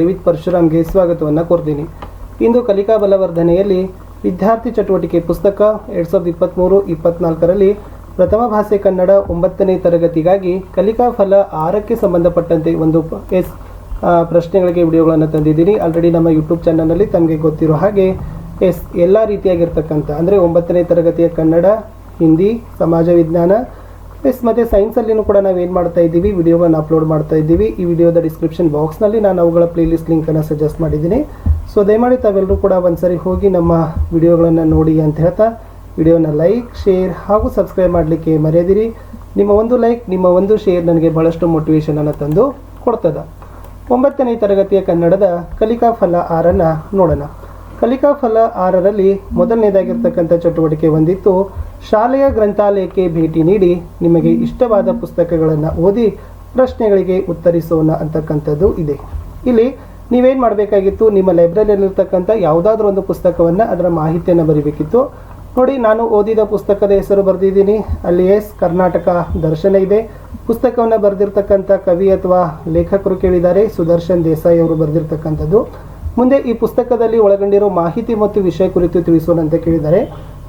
David ಪರಶುರಾಮ್ಗೆ ಸ್ವಾಗತವನ್ನು ಕೋರ್ತೀನಿ. ಇಂದು ಕಲಿಕಾ ಬಲವರ್ಧನೆಯಲ್ಲಿ ವಿದ್ಯಾರ್ಥಿ ಚಟುವಟಿಕೆ ಪುಸ್ತಕ ಎರಡ್ ಸಾವಿರದ ಇಪ್ಪತ್ತ್ಮೂರು ಇಪ್ಪತ್ತ್ನಾಲ್ಕರಲ್ಲಿ ಪ್ರಥಮ ಭಾಷೆ ಕನ್ನಡ ಒಂಬತ್ತನೇ ತರಗತಿಗಾಗಿ ಕಲಿಕಾ ಫಲ ಆರಕ್ಕೆ ಸಂಬಂಧಪಟ್ಟಂತೆ ಒಂದು ಎಸ್ ಪ್ರಶ್ನೆಗಳಿಗೆ ವಿಡಿಯೋಗಳನ್ನು ತಂದಿದ್ದೀನಿ. ಆಲ್ರೆಡಿ ನಮ್ಮ ಯೂಟ್ಯೂಬ್ ಚಾನಲ್ನಲ್ಲಿ ತಮಗೆ ಗೊತ್ತಿರೋ ಹಾಗೆ, ಎಸ್, ಎಲ್ಲ ರೀತಿಯಾಗಿರ್ತಕ್ಕಂಥ, ಅಂದರೆ ಒಂಬತ್ತನೇ ತರಗತಿಯ ಕನ್ನಡ, ಹಿಂದಿ, ಸಮಾಜ ವಿಜ್ಞಾನ ಎಸ್ ಮತ್ತು ಸೈನ್ಸಲ್ಲಿನೂ ಕೂಡ ನಾವು ಏನು ಮಾಡ್ತಾ ಇದ್ದೀವಿ? ವಿಡಿಯೋವನ್ನು ಅಪ್ಲೋಡ್ ಮಾಡ್ತಾ ಇದ್ದೀವಿ. ಈ ವಿಡಿಯೋದ ಡಿಸ್ಕ್ರಿಪ್ಷನ್ ಬಾಕ್ಸ್ನಲ್ಲಿ ನಾನು ಅವುಗಳ ಪ್ಲೇಲಿಸ್ಟ್ ಲಿಂಕನ್ನು ಸಜೆಸ್ಟ್ ಮಾಡಿದ್ದೀನಿ. ಸೊ ದಯಮಾಡಿ ತಾವೆಲ್ಲರೂ ಕೂಡ ಒಂದ್ಸರಿ ಹೋಗಿ ನಮ್ಮ ವಿಡಿಯೋಗಳನ್ನು ನೋಡಿ ಅಂತ ಹೇಳ್ತಾ, ವಿಡಿಯೋನ ಲೈಕ್ ಶೇರ್ ಹಾಗೂ ಸಬ್ಸ್ಕ್ರೈಬ್ ಮಾಡಲಿಕ್ಕೆ ಮರೆಯದಿರಿ. ನಿಮ್ಮ ಒಂದು ಲೈಕ್ ನಿಮ್ಮ ಒಂದು ಶೇರ್ ನನಗೆ ಬಹಳಷ್ಟು ಮೋಟಿವೇಶನನ್ನು ತಂದು ಕೊಡ್ತದೆ. ಒಂಬತ್ತನೇ ತರಗತಿಯ ಕನ್ನಡದ ಕಲಿಕಾ ಫಲ ಆರನ್ನು ನೋಡೋಣ. ಕಲಿಕಾ ಫಲ ಆರರಲ್ಲಿ ಮೊದಲನೇದಾಗಿರ್ತಕ್ಕಂಥ ಚಟುವಟಿಕೆ ಒಂದಿತ್ತು. ಶಾಲೆಯ ಗ್ರಂಥಾಲಯಕ್ಕೆ ಭೇಟಿ ನೀಡಿ ನಿಮಗೆ ಇಷ್ಟವಾದ ಪುಸ್ತಕಗಳನ್ನು ಓದಿ ಪ್ರಶ್ನೆಗಳಿಗೆ ಉತ್ತರಿಸೋಣ ಅಂತಕ್ಕಂಥದ್ದು ಇದೆ. ಇಲ್ಲಿ ನೀವೇನು ಮಾಡಬೇಕಾಗಿತ್ತು? ನಿಮ್ಮ ಲೈಬ್ರರಿಯಲ್ಲಿರ್ತಕ್ಕಂಥ ಯಾವುದಾದ್ರೂ ಒಂದು ಪುಸ್ತಕವನ್ನು ಅದರ ಮಾಹಿತಿಯನ್ನು ಬರೀಬೇಕಿತ್ತು. ನೋಡಿ, ನಾನು ಓದಿದ ಪುಸ್ತಕದ ಹೆಸರು ಬರೆದಿದ್ದೀನಿ. ಅಲ್ಲಿ ಎಸ್ ಕರ್ನಾಟಕ ದರ್ಶನ ಇದೆ. ಪುಸ್ತಕವನ್ನು ಬರೆದಿರ್ತಕ್ಕಂಥ ಕವಿ ಅಥವಾ ಲೇಖಕರು ಕೇಳಿದ್ದಾರೆ. ಸುದರ್ಶನ್ ದೇಸಾಯಿ ಅವರು ಬರೆದಿರ್ತಕ್ಕಂಥದ್ದು. ಮುಂದೆ ಈ ಪುಸ್ತಕದಲ್ಲಿ ಒಳಗೊಂಡಿರೋ ಮಾಹಿತಿ ಮತ್ತು ವಿಷಯ ಕುರಿತು ತಿಳಿಸೋಣ ಅಂತ ಕೇಳಿದ್ದಾರೆ.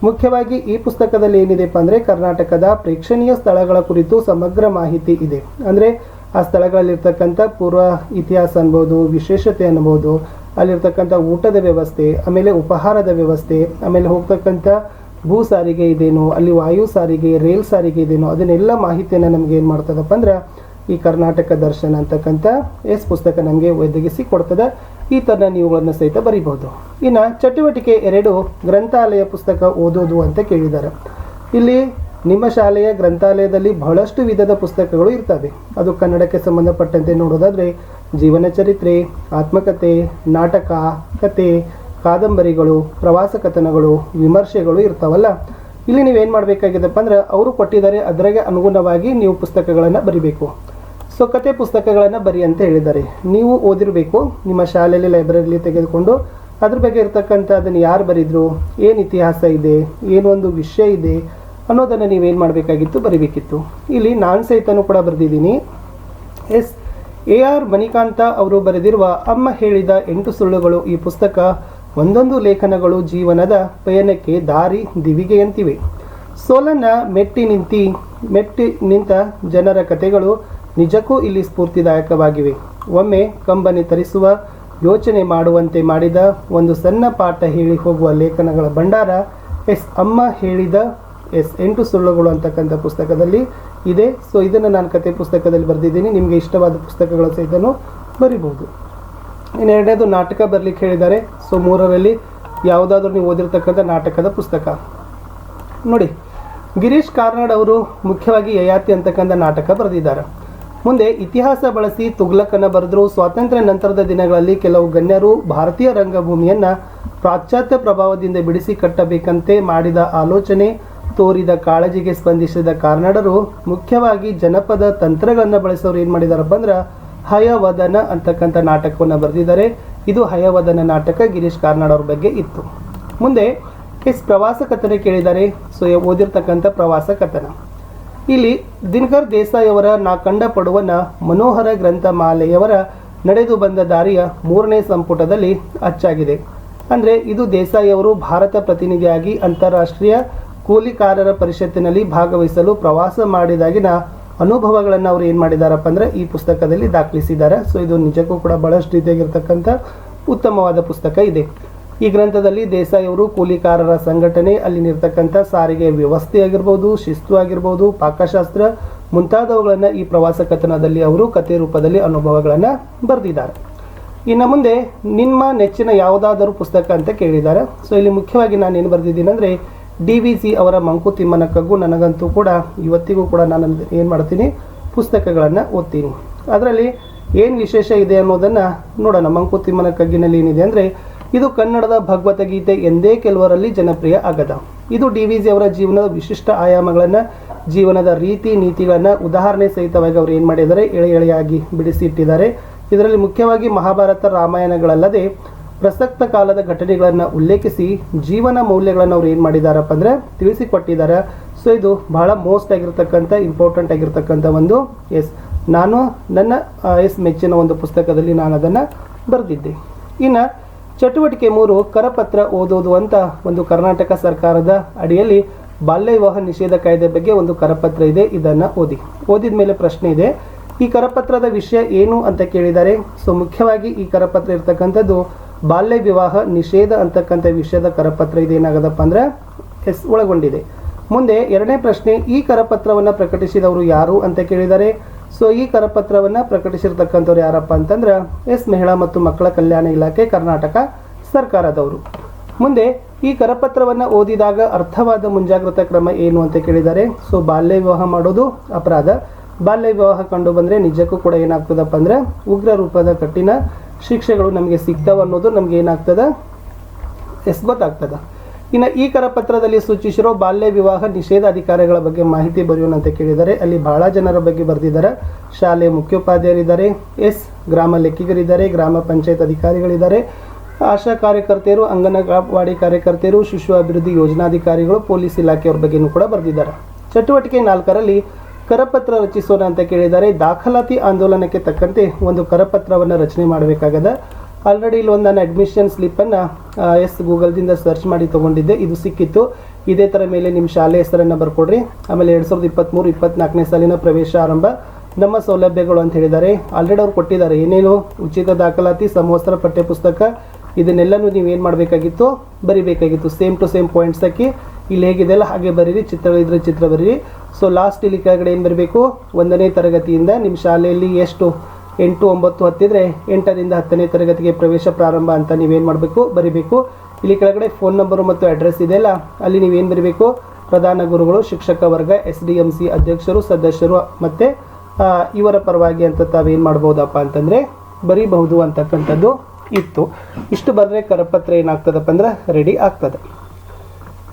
ಮುಖ್ಯವಾಗಿ ಈ ಪುಸ್ತಕದಲ್ಲಿ ಏನಿದೆಪ್ಪ ಅಂದರೆ ಕರ್ನಾಟಕದ ಪ್ರೇಕ್ಷಣೀಯ ಸ್ಥಳಗಳ ಕುರಿತು ಸಮಗ್ರ ಮಾಹಿತಿ ಇದೆ. ಅಂದರೆ ಆ ಸ್ಥಳಗಳಲ್ಲಿರ್ತಕ್ಕಂಥ ಪೂರ್ವ ಇತಿಹಾಸ ಅನ್ಬೋದು, ವಿಶೇಷತೆ ಅನ್ಬೋದು, ಅಲ್ಲಿರ್ತಕ್ಕಂಥ ಊಟದ ವ್ಯವಸ್ಥೆ, ಆಮೇಲೆ ಉಪಹಾರದ ವ್ಯವಸ್ಥೆ, ಆಮೇಲೆ ಹೋಗ್ತಕ್ಕಂಥ ಭೂ ಸಾರಿಗೆ ಇದೇನು, ಅಲ್ಲಿ ವಾಯು ಸಾರಿಗೆ, ರೈಲ್ ಸಾರಿಗೆ ಇದೇನು, ಅದನ್ನೆಲ್ಲ ಮಾಹಿತಿಯನ್ನು ನಮ್ಗೆ ಏನು ಮಾಡ್ತದಪ್ಪ ಅಂದ್ರೆ ಈ ಕರ್ನಾಟಕ ದರ್ಶನ ಅಂತಕ್ಕಂಥ ಎಸ್ ಪುಸ್ತಕ ನಮಗೆ ಒದಗಿಸಿ ಕೊಡ್ತದೆ. ಈ ಥರ ನೀವುಗಳನ್ನು ಸಹಿತ ಬರೀಬಹುದು. ಇನ್ನು ಚಟುವಟಿಕೆ ಎರಡು ಗ್ರಂಥಾಲಯ ಪುಸ್ತಕ ಓದೋದು ಅಂತ ಕೇಳಿದ್ದಾರೆ. ಇಲ್ಲಿ ನಿಮ್ಮ ಶಾಲೆಯ ಗ್ರಂಥಾಲಯದಲ್ಲಿ ಬಹಳಷ್ಟು ವಿಧದ ಪುಸ್ತಕಗಳು ಇರ್ತವೆ. ಅದು ಕನ್ನಡಕ್ಕೆ ಸಂಬಂಧಪಟ್ಟಂತೆ ನೋಡೋದಾದರೆ ಜೀವನ ಚರಿತ್ರೆ ಆತ್ಮಕಥೆ ನಾಟಕ, ಕತೆ, ಕಾದಂಬರಿಗಳು, ಪ್ರವಾಸ ಕಥನಗಳು, ವಿಮರ್ಶೆಗಳು ಇರ್ತಾವಲ್ಲ. ಇಲ್ಲಿ ನೀವೇನು ಮಾಡಬೇಕಾಗಿದ್ದಪ್ಪ ಅಂದ್ರೆ ಅವರು ಕೊಟ್ಟಿದ್ದಾರೆ, ಅದರಾಗೆ ಅನುಗುಣವಾಗಿ ನೀವು ಪುಸ್ತಕಗಳನ್ನು ಬರಿಬೇಕು. ಸೊ ಕತೆ ಪುಸ್ತಕಗಳನ್ನು ಬರಿ ಅಂತ ಹೇಳಿದ್ದಾರೆ. ನೀವು ಓದಿರಬೇಕು, ನಿಮ್ಮ ಶಾಲೆಯಲ್ಲಿ ಲೈಬ್ರರಿಲಿ ತೆಗೆದುಕೊಂಡು ಅದ್ರ ಬಗ್ಗೆ ಇರತಕ್ಕಂಥ ಅದನ್ನು ಯಾರು ಬರೆದ್ರು, ಏನು ಇತಿಹಾಸ ಇದೆ ಏನೊಂದು ವಿಷಯ ಇದೆ ಅನ್ನೋದನ್ನು ನೀವೇನು ಮಾಡಬೇಕಾಗಿತ್ತು ಬರಿಬೇಕಿತ್ತು. ಇಲ್ಲಿ ನಾನು ಸಹಿತನೂ ಕೂಡ ಬರೆದಿದ್ದೀನಿ. ಎಸ್, ಎ ಆರ್ ಮಣಿಕಾಂತ ಅವರು ಬರೆದಿರುವ ಅಮ್ಮ ಹೇಳಿದ ಎಂಟು ಸುಳ್ಳುಗಳು ಈ ಪುಸ್ತಕ ಒಂದೊಂದು ಲೇಖನಗಳು ಜೀವನದ ಪಯಣಕ್ಕೆ ದಾರಿ ದಿವಿಗೆಯಂತಿವೆ. ಸೋಲನ್ನ ಮೆಟ್ಟಿ ನಿಂತಿ, ಮೆಟ್ಟಿ ನಿಂತ ಜನರ ಕಥೆಗಳು ನಿಜಕ್ಕೂ ಇಲ್ಲಿ ಸ್ಫೂರ್ತಿದಾಯಕವಾಗಿವೆ. ಒಮ್ಮೆ ಕಂಬನಿ ತರಿಸುವ, ಯೋಚನೆ ಮಾಡುವಂತೆ ಮಾಡಿದ ಒಂದು ಸಣ್ಣ ಪಾಠ ಹೇಳಿ ಹೋಗುವ ಲೇಖನಗಳ ಭಂಡಾರ ಎಸ್ ಅಮ್ಮ ಹೇಳಿದ ಎಸ್ ಎಂಟು ಸುಳ್ಳುಗಳು ಅಂತಕ್ಕಂಥ ಪುಸ್ತಕದಲ್ಲಿ ಇದೆ. ಸೊ ಇದನ್ನು ನಾನು ಕತೆ ಪುಸ್ತಕದಲ್ಲಿ ಬರೆದಿದ್ದೀನಿ. ನಿಮಗೆ ಇಷ್ಟವಾದ ಪುಸ್ತಕಗಳ ಸಹಿತನೂ ಬರಿಬಹುದು ಇನ್ನು ಎರಡನೇದು ನಾಟಕ ಬರಲಿಕ್ಕೆ ಹೇಳಿದ್ದಾರೆ. ಸೊ ಮೂರರಲ್ಲಿ ಯಾವುದಾದ್ರೂ ನೀವು ಓದಿರ್ತಕ್ಕಂಥ ನಾಟಕದ ಪುಸ್ತಕ. ನೋಡಿ, ಗಿರೀಶ್ ಕಾರ್ನಾಡ್ ಅವರು ಮುಖ್ಯವಾಗಿ ಯಯಾತಿ ಅಂತಕ್ಕಂಥ ನಾಟಕ ಬರೆದಿದ್ದಾರೆ. ಮುಂದೆ ಇತಿಹಾಸ ಬಳಸಿ ತುಗ್ಲಕನ್ನು ಬರೆದ್ರು, ಸ್ವಾತಂತ್ರ್ಯ ನಂತರದ ದಿನಗಳಲ್ಲಿ ಕೆಲವು ಗಣ್ಯರು ಭಾರತೀಯ ರಂಗಭೂಮಿಯನ್ನು ಪಾಶ್ಚಾತ್ಯ ಪ್ರಭಾವದಿಂದ ಬಿಡಿಸಿ ಕಟ್ಟಬೇಕಂತೆ ಮಾಡಿದ ಆಲೋಚನೆ ತೋರಿದ ಕಾಳಜಿಗೆ ಸ್ಪಂದಿಸಿದ ಕಾರ್ನಾಡರು ಮುಖ್ಯವಾಗಿ ಜನಪದ ತಂತ್ರಗಳನ್ನು ಬಳಸೋರು ಏನು ಮಾಡಿದಾರಪ್ಪ ಅಂದ್ರೆ ಹಯವದನ ಅಂತಕ್ಕಂಥ ನಾಟಕವನ್ನು ಬರೆದಿದ್ದಾರೆ. ಇದು ಹಯವದನ ನಾಟಕ. ಗಿರೀಶ್ ಕಾರ್ನಾಡ್ ಅವ್ರ ಬಗ್ಗೆ ಇತ್ತು. ಮುಂದೆ ಎಸ್ ಪ್ರವಾಸ ಕಥನ ಕೇಳಿದ್ದಾರೆ. ಸೊ, ಓದಿರ್ತಕ್ಕಂಥ ಪ್ರವಾಸ ಕಥನ. ಇಲ್ಲಿ ದಿನಕರ್ ದೇಸಾಯಿ ಅವರ ನಾ ಕಂಡ ಪಡುವನ ಮನೋಹರ ಗ್ರಂಥಮಾಲೆಯವರ ನಡೆದು ಬಂದ ದಾರಿಯ ಮೂರನೇ ಸಂಪುಟದಲ್ಲಿ ಅಚ್ಚಾಗಿದೆ. ಅಂದರೆ, ಇದು ದೇಸಾಯಿ ಅವರು ಭಾರತ ಪ್ರತಿನಿಧಿಯಾಗಿ ಅಂತಾರಾಷ್ಟ್ರೀಯ ಕೂಲಿಕಾರರ ಪರಿಷತ್ತಿನಲ್ಲಿ ಭಾಗವಹಿಸಲು ಪ್ರವಾಸ ಮಾಡಿದಾಗಿನ ಅನುಭವಗಳನ್ನು ಅವರು ಏನು ಮಾಡಿದಾರಪ್ಪ ಅಂದರೆ ಈ ಪುಸ್ತಕದಲ್ಲಿ ದಾಖಲಿಸಿದ್ದಾರೆ. ಸೊ ಇದು ನಿಜಕ್ಕೂ ಕೂಡ ಬಹಳಷ್ಟು ರೀತಿಯಾಗಿರ್ತಕ್ಕಂಥ ಉತ್ತಮವಾದ ಪುಸ್ತಕ ಇದೆ. ಈ ಗ್ರಂಥದಲ್ಲಿ ದೇಸಾಯಿ ಅವರು ಕೂಲಿಕಾರರ ಸಂಘಟನೆ ಅಲ್ಲಿನಿರ್ತಕ್ಕಂಥ ಸಾರಿಗೆ ವ್ಯವಸ್ಥೆ ಆಗಿರ್ಬೋದು, ಶಿಸ್ತು ಆಗಿರ್ಬೋದು, ಪಾಕಶಾಸ್ತ್ರ ಮುಂತಾದವುಗಳನ್ನು ಈ ಪ್ರವಾಸ ಕಥನದಲ್ಲಿ ಅವರು ಕಥೆ ರೂಪದಲ್ಲಿ ಅನುಭವಗಳನ್ನು ಬರೆದಿದ್ದಾರೆ. ಇನ್ನು ಮುಂದೆ ನಿಮ್ಮ ನೆಚ್ಚಿನ ಯಾವುದಾದರೂ ಪುಸ್ತಕ ಅಂತ ಕೇಳಿದ್ದಾರೆ. ಸೊ ಇಲ್ಲಿ ಮುಖ್ಯವಾಗಿ ನಾನು ಏನು ಬರೆದಿದ್ದೀನಿ ಅಂದರೆ ಡಿ ವಿ ಸಿ ಅವರ ಮಂಕುತಿಮ್ಮನ ಕಗ್ಗು ನನಗಂತೂ ಕೂಡ ಇವತ್ತಿಗೂ ಕೂಡ ನಾನು ಏನು ಮಾಡ್ತೀನಿ, ಪುಸ್ತಕಗಳನ್ನು ಓದ್ತೀನಿ. ಅದರಲ್ಲಿ ಏನು ವಿಶೇಷ ಇದೆ ಅನ್ನೋದನ್ನು ನೋಡೋಣ. ಮಂಕುತಿಮ್ಮನ ಕಗ್ಗಿನಲ್ಲಿ ಏನಿದೆ ಅಂದರೆ, ಇದು ಕನ್ನಡದ ಭಗವದ್ಗೀತೆ ಎಂದೇ ಕೆಲವರಲ್ಲಿ ಜನಪ್ರಿಯ ಆಗದ. ಇದು ಡಿ ವಿ ಜಿ ಅವರ ಜೀವನದ ವಿಶಿಷ್ಟ ಆಯಾಮಗಳನ್ನು, ಜೀವನದ ರೀತಿ ನೀತಿಗಳನ್ನು ಉದಾಹರಣೆ ಸಹಿತವಾಗಿ ಅವರು ಏನು ಮಾಡಿದ್ದಾರೆ, ಎಳೆ ಎಳೆಯಾಗಿ ಬಿಡಿಸಿಟ್ಟಿದ್ದಾರೆ. ಇದರಲ್ಲಿ ಮುಖ್ಯವಾಗಿ ಮಹಾಭಾರತ ರಾಮಾಯಣಗಳಲ್ಲದೆ ಪ್ರಸಕ್ತ ಕಾಲದ ಘಟನೆಗಳನ್ನು ಉಲ್ಲೇಖಿಸಿ ಜೀವನ ಮೌಲ್ಯಗಳನ್ನು ಅವ್ರು ಏನು ಮಾಡಿದಾರಪ್ಪ ಅಂದರೆ ತಿಳಿಸಿಕೊಟ್ಟಿದ್ದಾರೆ ಸೊ ಇದು ಬಹಳ ಮೋಸ್ಟ್ ಆಗಿರ್ತಕ್ಕಂಥ ಇಂಪಾರ್ಟೆಂಟ್ ಆಗಿರತಕ್ಕಂಥ ಒಂದು ಎಸ್, ನಾನು ನನ್ನ ಎಸ್ ಮೆಚ್ಚಿನ ಒಂದು ಪುಸ್ತಕದಲ್ಲಿ ನಾನು ಅದನ್ನು ಬರೆದಿದ್ದೆ. ಇನ್ನು ಚಟುವಟಿಕೆ ಮೂರು, ಕರಪತ್ರ ಓದೋದು ಅಂತ ಒಂದು ಕರ್ನಾಟಕ ಸರ್ಕಾರದ ಅಡಿಯಲ್ಲಿ ಬಾಲ್ಯ ವಿವಾಹ ನಿಷೇಧ ಕಾಯ್ದೆ ಬಗ್ಗೆ ಒಂದು ಕರಪತ್ರ ಇದೆ, ಇದನ್ನು ಓದಿ. ಓದಿದ ಮೇಲೆ ಪ್ರಶ್ನೆ ಇದೆ, ಈ ಕರಪತ್ರದ ವಿಷಯ ಏನು ಅಂತ ಕೇಳಿದ್ದಾರೆ ಸೊ ಮುಖ್ಯವಾಗಿ ಈ ಕರಪತ್ರ ಇರ್ತಕ್ಕಂಥದ್ದು ಬಾಲ್ಯ ವಿವಾಹ ನಿಷೇಧ ಅಂತಕ್ಕಂಥ ವಿಷಯದ ಕರಪತ್ರ ಇದೇನಾಗದಪ್ಪ ಅಂದ್ರೆ ಎಸ್ ಒಳಗೊಂಡಿದೆ. ಮುಂದೆ ಎರಡನೇ ಪ್ರಶ್ನೆ, ಈ ಕರಪತ್ರವನ್ನು ಪ್ರಕಟಿಸಿದವರು ಯಾರು ಅಂತ ಕೇಳಿದ್ದಾರೆ ಸೊ ಈ ಕರಪತ್ರವನ್ನು ಪ್ರಕಟಿಸಿರ್ತಕ್ಕಂಥವ್ರು ಯಾರಪ್ಪ ಅಂತಂದ್ರೆ ಎಸ್ ಮಹಿಳಾ ಮತ್ತು ಮಕ್ಕಳ ಕಲ್ಯಾಣ ಇಲಾಖೆ ಕರ್ನಾಟಕ ಸರ್ಕಾರದವರು. ಮುಂದೆ ಈ ಕರಪತ್ರವನ್ನು ಓದಿದಾಗ ಅರ್ಥವಾದ ಮುಂಜಾಗ್ರತಾ ಕ್ರಮ ಏನು ಅಂತ ಕೇಳಿದ್ದಾರೆ ಸೊ ಬಾಲ್ಯ ವಿವಾಹ ಮಾಡೋದು ಅಪರಾಧ. ಬಾಲ್ಯ ವಿವಾಹ ಕಂಡು ಬಂದರೆ ನಿಜಕ್ಕೂ ಕೂಡ ಏನಾಗ್ತದಪ್ಪ ಅಂದ್ರೆ ಉಗ್ರ ರೂಪದ ಕಠಿಣ ಶಿಕ್ಷೆಗಳು ನಮಗೆ ಸಿಗ್ತಾವ ಅನ್ನೋದು ನಮ್ಗೆ ಏನಾಗ್ತದ? ಎಸ್ ಗೊತ್ತಾಗ್ತದ. ಇನ್ನು ಈ ಕರಪತ್ರದಲ್ಲಿ ಸೂಚಿಸಿರೋ ಬಾಲ್ಯ ವಿವಾಹ ನಿಷೇಧ ಅಧಿಕಾರಿಗಳ ಬಗ್ಗೆ ಮಾಹಿತಿ ಬರೆಯೋಣ ಅಂತ ಅಲ್ಲಿ ಬಹಳ ಜನರ ಬಗ್ಗೆ ಬರೆದಿದ್ದಾರೆ. ಶಾಲೆ ಮುಖ್ಯೋಪಾಧ್ಯಾಯರಿದ್ದಾರೆ. ಎಸ್ ಗ್ರಾಮ ಲೆಕ್ಕಿಗರಿದ್ದಾರೆ. ಗ್ರಾಮ ಪಂಚಾಯತ್ ಅಧಿಕಾರಿಗಳಿದ್ದಾರೆ. ಆಶಾ ಕಾರ್ಯಕರ್ತೆಯರು, ಅಂಗನವಾಡಿ ಕಾರ್ಯಕರ್ತೆಯರು, ಶಿಶು ಅಭಿವೃದ್ಧಿ ಯೋಜನಾಧಿಕಾರಿಗಳು, ಪೊಲೀಸ್ ಇಲಾಖೆಯವ್ರ ಬಗ್ಗೆನೂ ಕೂಡ ಬರೆದಿದ್ದಾರೆ. ಚಟುವಟಿಕೆ ನಾಲ್ಕರಲ್ಲಿ ಕರಪತ್ರ ರಚಿಸೋಣ ಅಂತ ಕೇಳಿದ್ದಾರೆ. ದಾಖಲಾತಿ ಆಂದೋಲನಕ್ಕೆ ತಕ್ಕಂತೆ ಒಂದು ಕರಪತ್ರವನ್ನು ರಚನೆ ಮಾಡಬೇಕಾಗದ. ಆಲ್ರೆಡಿ ಇಲ್ಲಿ ಒಂದು ನಾನು ಅಡ್ಮಿಷನ್ ಸ್ಲಿಪ್ಪನ್ನು ಎಸ್ ಗೂಗಲ್ದಿಂದ ಸರ್ಚ್ ಮಾಡಿ ತೊಗೊಂಡಿದ್ದೆ. ಇದು ಸಿಕ್ಕಿತ್ತು. ಇದೇ ಥರ ಮೇಲೆ ನಿಮ್ಮ ಶಾಲೆ ಹೆಸರನ್ನು ಬರ್ಕೊಡ್ರಿ. ಆಮೇಲೆ ಎರಡು ಸಾವಿರದ ಇಪ್ಪತ್ತ್ಮೂರು ಇಪ್ಪತ್ನಾಲ್ಕನೇ ಸಾಲಿನ ಪ್ರವೇಶ ಆರಂಭ. ನಮ್ಮ ಸೌಲಭ್ಯಗಳು ಅಂತ ಹೇಳಿದ್ದಾರೆ. ಆಲ್ರೆಡಿ ಅವ್ರು ಕೊಟ್ಟಿದ್ದಾರೆ ಏನೇನು ಉಚಿತ ದಾಖಲಾತಿ, ಸಮವಸ್ತ್ರ, ಪಠ್ಯಪುಸ್ತಕ ಇದನ್ನೆಲ್ಲನೂ ನೀವು ಏನು ಮಾಡಬೇಕಾಗಿತ್ತು? ಬರಿಬೇಕಾಗಿತ್ತು. ಸೇಮ್ ಟು ಸೇಮ್ ಪಾಯಿಂಟ್ಸ್ ಹಾಕಿ. ಇಲ್ಲಿ ಹೇಗಿದೆಯಲ್ಲ ಹಾಗೆ ಬರೀರಿ. ಇದ್ರೆ ಚಿತ್ರ ಬರೀರಿ. ಸೊ ಲಾಸ್ಟ್ ಇಲ್ಲಿ ಕೆಳಗಡೆ ಏನು ಬರಬೇಕು? ಒಂದನೇ ತರಗತಿಯಿಂದ ನಿಮ್ಮ ಶಾಲೆಯಲ್ಲಿ ಎಷ್ಟು? ಎಂಟು, ಒಂಬತ್ತು ಹತ್ತಿದ್ರೆ ಎಂಟರಿಂದ ಹತ್ತನೇ ತರಗತಿಗೆ ಪ್ರವೇಶ ಪ್ರಾರಂಭ ಅಂತ ನೀವೇನು ಮಾಡಬೇಕು? ಬರಿಬೇಕು. ಇಲ್ಲಿ ಕೆಳಗಡೆ ಫೋನ್ ನಂಬರು ಮತ್ತು ಅಡ್ರೆಸ್ ಇದೆಯಲ್ಲ ಅಲ್ಲಿ? ನೀವೇನು ಬರೀಬೇಕು? ಪ್ರಧಾನ ಗುರುಗಳು, ಶಿಕ್ಷಕ ವರ್ಗ ಎಸ್ ಡಿ ಎಂ ಸಿ ಅಧ್ಯಕ್ಷರು, ಸದಸ್ಯರು ಮತ್ತು ಇವರ ಪರವಾಗಿ ಅಂತ ತಾವೇನು ಮಾಡ್ಬೋದಪ್ಪ ಅಂತಂದರೆ ಬರೀಬಹುದು ಅಂತಕ್ಕಂಥದ್ದು. ಇತ್ತು. ಇಷ್ಟು ಬಂದರೆ ಕರಪತ್ರ ಏನಾಗ್ತದಪ್ಪ ಅಂದ್ರೆ ರೆಡಿ ಆಗ್ತದೆ.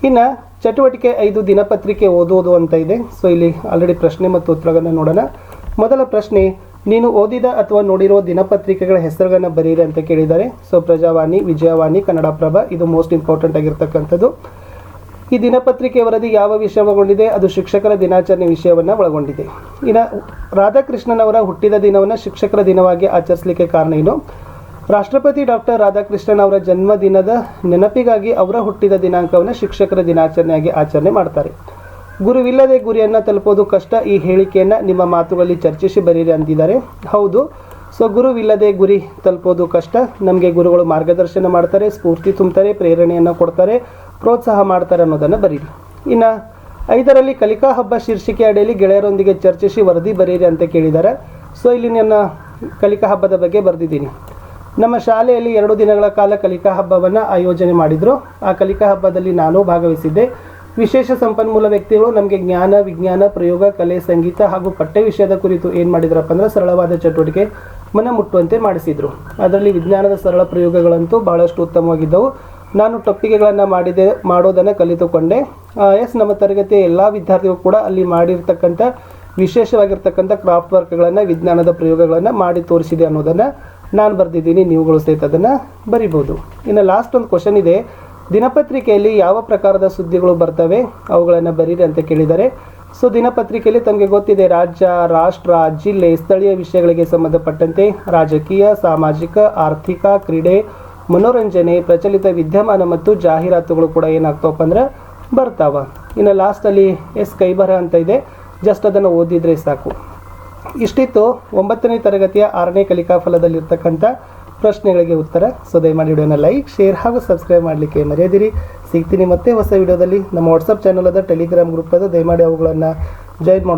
ಇನ್ನು ಚಟುವಟಿಕೆ ಐದು ದಿನಪತ್ರಿಕೆ ಓದೋದು ಅಂತ ಇದೆ. ಸೊ ಇಲ್ಲಿ ಆಲ್ರೆಡಿ ಪ್ರಶ್ನೆ ಮತ್ತು ಉತ್ತರಗಳನ್ನು ನೋಡೋಣ. ಮೊದಲ ಪ್ರಶ್ನೆ, ನೀನು ಓದಿದ ಅಥವಾ ನೋಡಿರೋ ದಿನಪತ್ರಿಕೆಗಳ ಹೆಸರುಗಳನ್ನು ಬರೀರಿ ಅಂತ ಕೇಳಿದ್ದಾರೆ. ಸೊ ಪ್ರಜಾವಾಣಿ, ವಿಜಯವಾಣಿ, ಕನ್ನಡಪ್ರಭ, ಇದು ಮೋಸ್ಟ್ ಇಂಪಾರ್ಟೆಂಟ್ ಆಗಿರ್ತಕ್ಕಂಥದ್ದು. ಈ ದಿನಪತ್ರಿಕೆ ವರದಿ ಯಾವ ವಿಷಯ ಒಳಗೊಂಡಿದೆ ಅದು ಶಿಕ್ಷಕರ ದಿನಾಚರಣೆ ವಿಷಯವನ್ನು ಒಳಗೊಂಡಿದೆ. ಇನ್ನು ರಾಧಾಕೃಷ್ಣನ್ ಅವರ ಹುಟ್ಟಿದ ದಿನವನ್ನು ಶಿಕ್ಷಕರ ದಿನವಾಗಿ ಆಚರಿಸಲಿಕ್ಕೆ ಕಾರಣ ಏನು? ರಾಷ್ಟ್ರಪತಿ ಡಾಕ್ಟರ್ ರಾಧಾಕೃಷ್ಣನ್ ಅವರ ಜನ್ಮದಿನದ ನೆನಪಿಗಾಗಿ ಅವರ ಹುಟ್ಟಿದ ದಿನಾಂಕವನ್ನು ಶಿಕ್ಷಕರ ದಿನಾಚರಣೆಯಾಗಿ ಆಚರಣೆ ಮಾಡ್ತಾರೆ. ಗುರುವಿಲ್ಲದೆ ಗುರಿಯನ್ನು ತಲುಪೋದು ಕಷ್ಟ, ಈ ಹೇಳಿಕೆಯನ್ನು ನಿಮ್ಮ ಮಾತುಗಳಲ್ಲಿ ಚರ್ಚಿಸಿ ಬರೀರಿ ಅಂತಿದ್ದಾರೆ ಹೌದು ಸೊ ಗುರುವಿಲ್ಲದೆ ಗುರಿ ತಲುಪೋದು ಕಷ್ಟ. ನಮಗೆ ಗುರುಗಳು ಮಾರ್ಗದರ್ಶನ ಮಾಡ್ತಾರೆ, ಸ್ಫೂರ್ತಿ ತುಂಬ್ತಾರೆ, ಪ್ರೇರಣೆಯನ್ನು ಕೊಡ್ತಾರೆ, ಪ್ರೋತ್ಸಾಹ ಮಾಡ್ತಾರೆ ಅನ್ನೋದನ್ನು ಬರೀರಿ. ಇನ್ನು ಐದರಲ್ಲಿ ಕಲಿಕಾ ಹಬ್ಬ ಶೀರ್ಷಿಕೆ ಅಡಿಯಲ್ಲಿ ಗೆಳೆಯರೊಂದಿಗೆ ಚರ್ಚಿಸಿ ವರದಿ ಬರೀರಿ ಅಂತ ಕೇಳಿದ್ದಾರೆ ಸೊ, ಇಲ್ಲಿ ನನ್ನ ಕಲಿಕಾ ಹಬ್ಬದ ಬಗ್ಗೆ ಬರೆದಿದ್ದೀನಿ. ನಮ್ಮ ಶಾಲೆಯಲ್ಲಿ ಎರಡು ದಿನಗಳ ಕಾಲ ಕಲಿಕಾ ಹಬ್ಬವನ್ನು ಆಯೋಜನೆ ಮಾಡಿದರು. ಆ ಕಲಿಕಾ ಹಬ್ಬದಲ್ಲಿ ನಾನು ಭಾಗವಹಿಸಿದ್ದೆ. ವಿಶೇಷ ಸಂಪನ್ಮೂಲ ವ್ಯಕ್ತಿಗಳು ನಮಗೆ ಜ್ಞಾನ, ವಿಜ್ಞಾನ, ಪ್ರಯೋಗ, ಕಲೆ, ಸಂಗೀತ ಹಾಗೂ ಪಠ್ಯ ವಿಷಯದ ಕುರಿತು ಏನು ಮಾಡಿದ್ರಪ್ಪ ಅಂದ್ರೆ ಸರಳವಾದ ಚಟುವಟಿಕೆ ಮನ ಮುಟ್ಟುವಂತೆ ಮಾಡಿಸಿದರು. ಅದರಲ್ಲಿ ವಿಜ್ಞಾನದ ಸರಳ ಪ್ರಯೋಗಗಳಂತೂ ಬಹಳಷ್ಟು ಉತ್ತಮವಾಗಿದ್ದವು. ನಾನು ಟೊಪ್ಪಿಗೆಗಳನ್ನು ಮಾಡಿದೆ, ಮಾಡೋದನ್ನು ಕಲಿತುಕೊಂಡೆ. ಎಸ್, ನಮ್ಮ ತರಗತಿಯ ಎಲ್ಲ ವಿದ್ಯಾರ್ಥಿಗಳು ಕೂಡ ಅಲ್ಲಿ ಮಾಡಿರ್ತಕ್ಕಂಥ, ವಿಶೇಷವಾಗಿರ್ತಕ್ಕಂಥ ಕ್ರಾಫ್ಟ್ ವರ್ಕ್ಗಳನ್ನು ವಿಜ್ಞಾನದ ಪ್ರಯೋಗಗಳನ್ನು ಮಾಡಿ ತೋರಿಸಿದೆ ಅನ್ನೋದನ್ನು ನಾನು ಬರೆದಿದ್ದೀನಿ, ನೀವುಗಳು ಸಹಿತ ಅದನ್ನು ಬರಿಬೋದು. ಇನ್ನು ಲಾಸ್ಟ್ ಒಂದು ಕ್ವಶನ್ ಇದೆ. ದಿನಪತ್ರಿಕೆಯಲ್ಲಿ ಯಾವ ಪ್ರಕಾರದ ಸುದ್ದಿಗಳು ಬರ್ತವೆ? ಅವುಗಳನ್ನು ಬರೀರಿ ಅಂತ ಕೇಳಿದ್ದಾರೆ. ಸೊ ದಿನಪತ್ರಿಕೆಯಲ್ಲಿ ತಮಗೆ ಗೊತ್ತಿದೆ, ರಾಜ್ಯ, ರಾಷ್ಟ್ರ, ಜಿಲ್ಲೆ, ಸ್ಥಳೀಯ ವಿಷಯಗಳಿಗೆ ಸಂಬಂಧಪಟ್ಟಂತೆ ರಾಜಕೀಯ, ಸಾಮಾಜಿಕ, ಆರ್ಥಿಕ, ಕ್ರೀಡೆ, ಮನೋರಂಜನೆ, ಪ್ರಚಲಿತ ವಿದ್ಯಮಾನ ಮತ್ತು ಜಾಹೀರಾತುಗಳು ಕೂಡ ಏನಾಗ್ತಾವಪ್ಪ ಅಂದ್ರೆ ಬರ್ತಾವ. ಇನ್ನು ಲಾಸ್ಟಲ್ಲಿ ಎಸ್ ಕೈಬರ ಅಂತ ಇದೆ. ಜಸ್ಟ್ ಅದನ್ನು ಓದಿದ್ರೆ ಸಾಕು. ಇಷ್ಟಿತ್ತು. ಒಂಬತ್ತನೇ ತರಗತಿಯ ಆರನೇ ಕಲಿಕಾ ಫಲದಲ್ಲಿರ್ತಕ್ಕಂಥ ಪ್ರಶ್ನೆಗಳಿಗೆ ಉತ್ತರ. ಸೊ, ದಯಮಾಡಿ ವಿಡಿಯೋನ ಲೈಕ್, ಶೇರ್ ಹಾಗೂ ಸಬ್ಸ್ಕ್ರೈಬ್ ಮಾಡಲಿಕ್ಕೆ ಮರೆಯದಿರಿ. ಸಿಗ್ತೀನಿ ಮತ್ತೆ ಹೊಸ ವಿಡಿಯೋದಲ್ಲಿ. ನಮ್ಮ ವಾಟ್ಸಪ್ ಚಾನಲ್ ಅದ ಟೆಲಿಗ್ರಾಮ್ ಗ್ರೂಪ್ ಅದ. ದಯಮಾಡಿ ಅವುಗಳನ್ನು ಜಾಯಿನ್ ಮಾಡೋದು